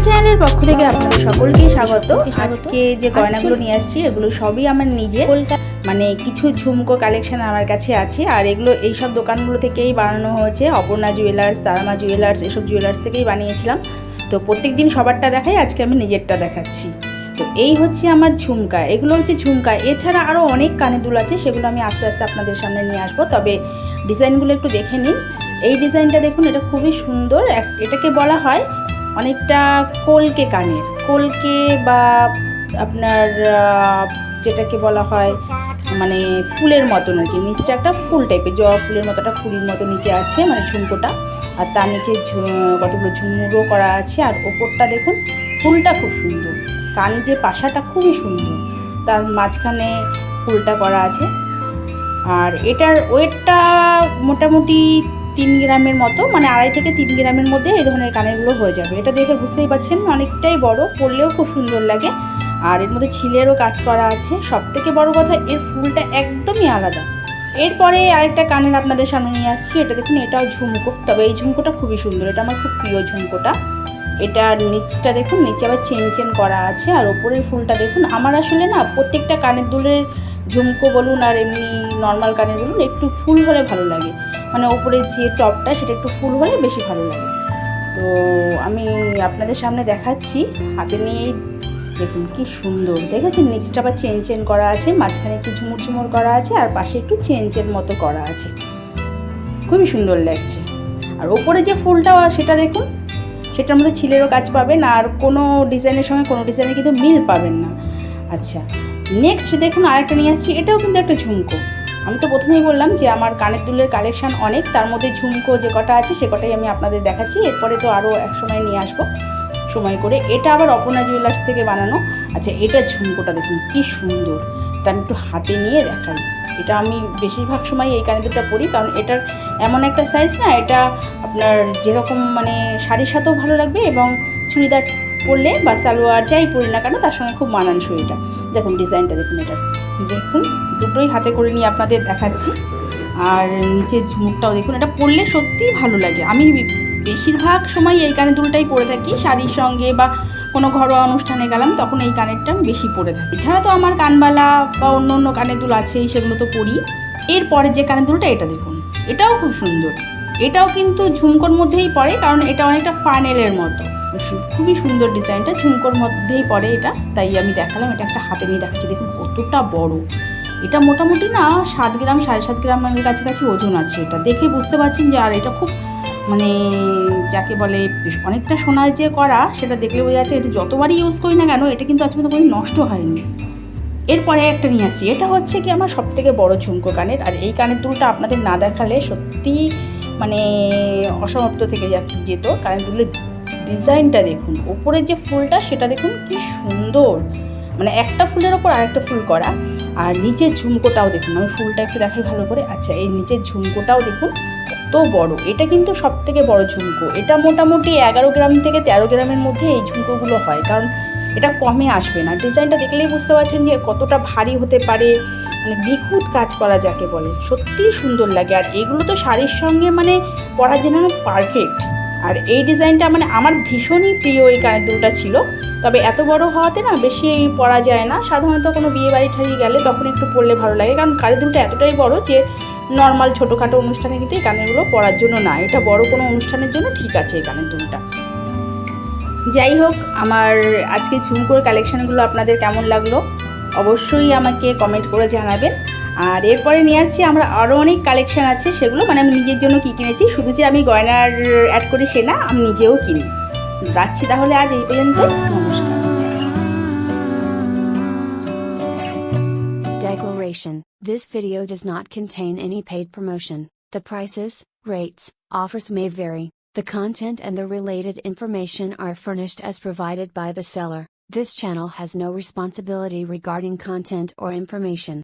পক্ষ থেকে আপনাদের সকলকেই স্বাগত। আজকে যে গয়নাগুলো নিয়ে আসছি, এগুলো সবই আমার নিজে মানে কিছু ঝুমকো কালেকশন আমার কাছে আছে, আর এগুলো এই সব দোকানগুলো থেকেই বানানো হয়েছে। অপর্ণা জুয়েলার্স তারামা জুয়েলার্স এসব জুয়েলার্স থেকেই বানিয়েছিলাম। তো প্রত্যেক দিন সবারটা দেখাই, আজকে আমি নিজেরটা দেখাচ্ছি। তো এই হচ্ছে আমার ঝুমকা, এগুলো হচ্ছে ঝুমকা। এছাড়া আরও অনেক কানের দুল আছে, সেগুলো আমি আস্তে আস্তে আপনাদের সামনে নিয়ে আসব। তবে ডিজাইনগুলো একটু দেখে নিন। এই ডিজাইনটা দেখুন, এটা খুবই সুন্দর। এটাকে বলা হয় অনেকটা কলকে কানের কলকে বা আপনার যেটাকে বলা হয় মানে ফুলের মতন আর কি। নিচটা একটা ফুল টাইপের জবা ফুলের মতো, একটা ফুলের মতো নিচে আছে মানে ঝুমকোটা। আর তার নিচে কতগুলো ঝুমুরও করা আছে। আর ওপরটা দেখুন, ফুলটা খুব সুন্দর। কান যে পাশাটা খুবই সুন্দর। তার মাঝখানে ফুলটা করা আছে। আর এটার ওয়েটটা মোটামুটি তিন গ্রামের মতো মানে আড়াই থেকে তিন গ্রামের মধ্যে এই ধরনের কানেরগুলো হয়ে যাবে। এটা দেখে বুঝতেই পারছেন অনেকটাই বড় পরলেও খুব সুন্দর লাগে। আর এর মধ্যে ছিলেরও কাজ করা আছে। সব থেকে বড় কথা, এর ফুলটা একদমই আলাদা। এরপরে আরেকটা কানের আপনাদের সামনে নিয়ে আসছি, এটা দেখুন, এটাও ঝুমকো। তবে এই ঝুমকোটা খুবই সুন্দর, এটা আমার খুব প্রিয় ঝুমকোটা। এটার নিচটা দেখুন, নিচে আবার চেন চেন করা আছে। আর ওপরের ফুলটা দেখুন, আমার আসলে না, প্রত্যেকটা কানের দুলের ঝুমকো বলুন আর এমনি নর্মাল কানের বলুন, একটু ফুল হলে ভালো লাগে। মানে ওপরের যে টপটা সেটা একটু ফুল হলে বেশি ভালো লাগে। তো আমি আপনাদের সামনে দেখাচ্ছি, হাতে নিয়ে দেখুন কি সুন্দর। দেখেছেন? নিচটা আবার চেন চেন করা আছে, মাঝখানে একটু ঝুমুর ঝুমুর করা আছে, আর পাশে একটু চেন চেন মতো করা আছে। খুবই সুন্দর লাগছে। আর ওপরে যে ফুলটা সেটা দেখুন, সেটার মধ্যে ছিলেরও কাজ পাবেন, আর কোনো ডিজাইনের সঙ্গে কোনো ডিজাইনে কিন্তু মিল পাবেন না। আচ্ছা নেক্সট দেখুন আরেকটা নিয়ে আসছি, এটাও কিন্তু একটা ঝুমকো। আমি তো প্রথমেই বললাম যে আমার কানের দুলের কালেকশান অনেক, তার মধ্যে ঝুমকো যে কটা আছে, সে কটাই আমি আপনাদের দেখাচ্ছি। এরপরে তো আরও এক সময় নিয়ে আসব, সময় করে। এটা আবার অপনা জুয়েলার্স থেকে বানানো। আচ্ছা এটা ঝুমকোটা দেখুন, কি সুন্দর। এটা আমি একটু হাতে নিয়ে দেখাই। এটা আমি বেশিরভাগ সময় এই কানের দুলটা পরি, কারণ এটার এমন একটা সাইজ না, এটা আপনার যেরকম মানে শাড়ির সাথেও ভালো লাগবে এবং চুড়িদার পরলে বা সালোয়ার যাই পরি না কেন, তার সঙ্গে খুব মানানসই এটা। দেখুন ডিজাইনটা দেখুন এটা। দেখুন। দুটোই হাতে করে নিয়ে আপনাদের দেখাচ্ছি। আর নিচের ঝুমুকটাও দেখুন, এটা পরলে সত্যিই ভালো লাগে। আমি বেশিরভাগ সময় এই কানের দুলটাই পরে থাকি। শাড়ির সঙ্গে বা কোনো ঘরোয়া অনুষ্ঠানে গেলাম, তখন এই কানেরটা আমি বেশি পরে থাকি। এছাড়া তো আমার কানবালা বা অন্য অন্য কানের দুল আছেই, সেগুলো তো পরি। এরপরে যে কানের দুলটা, এটা দেখুন। এটাও খুব সুন্দর। এটাও কিন্তু ঝুমকোর মধ্যেই পড়ে কারণ এটা অনেকটা ফানেলের মতো। খুবই সুন্দর ডিজাইনটা, ঝুমকোর মধ্যেই পড়ে এটা। তাই আমি দেখালাম, এটা একটা হাতে নিয়ে দেখাচ্ছি। দেখুন, কতটা বড়। এটা মোটামুটি না সাত গ্রাম, সাড়ে সাত গ্রামের কাছাকাছি ওজন আছে এটা। দেখে বুঝতে পারছেন যে আর এটা খুব মানে যাকে বলে অনেকটা সোনার যে করা সেটা দেখলে বোঝা যাচ্ছে এটা যতবারই ইউজ করি না কেন, এটা কিন্তু আজ পর্যন্ত কোনো নষ্ট হয়নি। এরপরে একটা নিয়ে আসি। এটা হচ্ছে কি আমার সব থেকে বড় ঝুমকো কানের। আর এই কানের দুলটা আপনাদের না দেখালে সত্যি মানে অসমাপ্ত থেকে যেত। কানের দুলের ডিজাইনটা দেখুন, ওপরের যে ফুলটা সেটা দেখুন কি সুন্দর। মানে একটা ফুলের ওপর আরেকটা ফুল করা। আর নিচের ঝুমকোটাও দেখুন, আমি ফুলটা একটু দেখাই ভালো করে। আচ্ছা এই নিচের ঝুমকোটাও দেখুন, কত বড়। এটা কিন্তু সব থেকে বড় ঝুমকো। এটা মোটামুটি এগারো গ্রাম থেকে তেরো গ্রামের মধ্যে এই ঝুমকোগুলো হয়, কারণ এটা কমে আসবে না। ডিজাইনটা দেখলেই বুঝতে পারছেন যে কতটা ভারী হতে পারে মানে বিকুট কাজ করা যাকে বলে। সত্যিই সুন্দর লাগে। আর এগুলো তো শাড়ির সঙ্গে মানে পরার জন্য পারফেক্ট আর এই ডিজাইনটা মানে আমার ভীষণই প্রিয় এই কানের দুলটা ছিল। তবে এত বড় হওয়াতে না বেশি পরা যায় না। সাধারণত কোনো বিয়ে বাড়ি ঠাড়ি গেলে তখন একটু পরলে ভালো লাগে। কারণ কানের দুলটা এতটাই বড় যে নর্মাল ছোটোখাটো অনুষ্ঠানে কিন্তু এই কানেরগুলো পরার জন্য না। এটা বড় কোনো অনুষ্ঠানের জন্য ঠিক আছে এই কানের দুলটা যাই হোক, আমার আজকে ঝুমকোর কালেকশানগুলো আপনাদের কেমন লাগল অবশ্যই আমাকে কমেন্ট করে জানাবেন। আর এরপরে নিয়ে আসছি আমরা আরও অনেক কালেকশান আছে সেগুলো। মানে আমি নিজের জন্য কী কিনেছি? শুধু যে আমি গয়নার অ্যাড করি সে না, আমি নিজেও কিনি। রাখছি তাহলে আজ এই পর্যন্ত নমস্কার Declaration This video does not contain any paid promotion. The prices, rates, offers may vary. The content and the related information are furnished as provided by the seller. This channel has no responsibility regarding content or information.